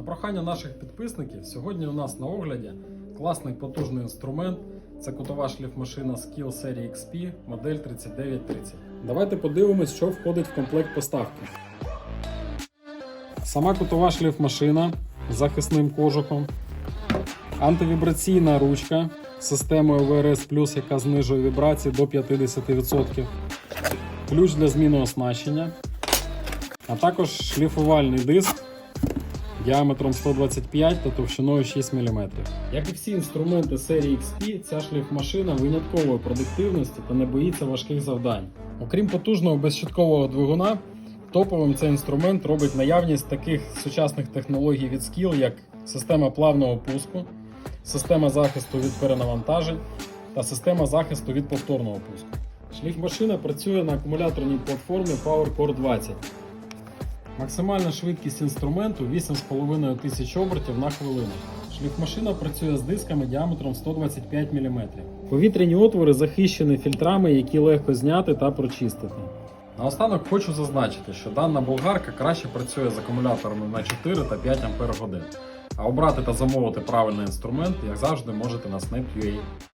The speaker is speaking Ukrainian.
На прохання наших підписників сьогодні у нас на огляді класний потужний інструмент. Це кутова шліфмашина Skill серії XP модель 3930. Давайте подивимось, що входить в комплект поставки. Сама кутова шліфмашина з захисним кожухом, антивібраційна ручка з системою VRS яка знижує вібрації до 50%, ключ для зміни оснащення, а також шліфувальний диск діаметром 125 та товщиною 6 мм. Як і всі інструменти серії XP, ця шліфмашина виняткової продуктивності та не боїться важких завдань. Окрім потужного безщиткового двигуна, топовим цей інструмент робить наявність таких сучасних технологій від Skill, як система плавного пуску, система захисту від перенавантажень та система захисту від повторного пуску. Шліфмашина працює на акумуляторній платформі PowerCore 20. Максимальна швидкість інструменту 8,5 тисяч обертів на хвилину. Шліфмашина працює з дисками діаметром 125 мм. Повітряні отвори захищені фільтрами, які легко зняти та прочистити. Наостанок хочу зазначити, що дана болгарка краще працює з акумуляторами на 4 та 5 Ах. А обрати та замовити правильний інструмент, як завжди, можете на Snap.ua.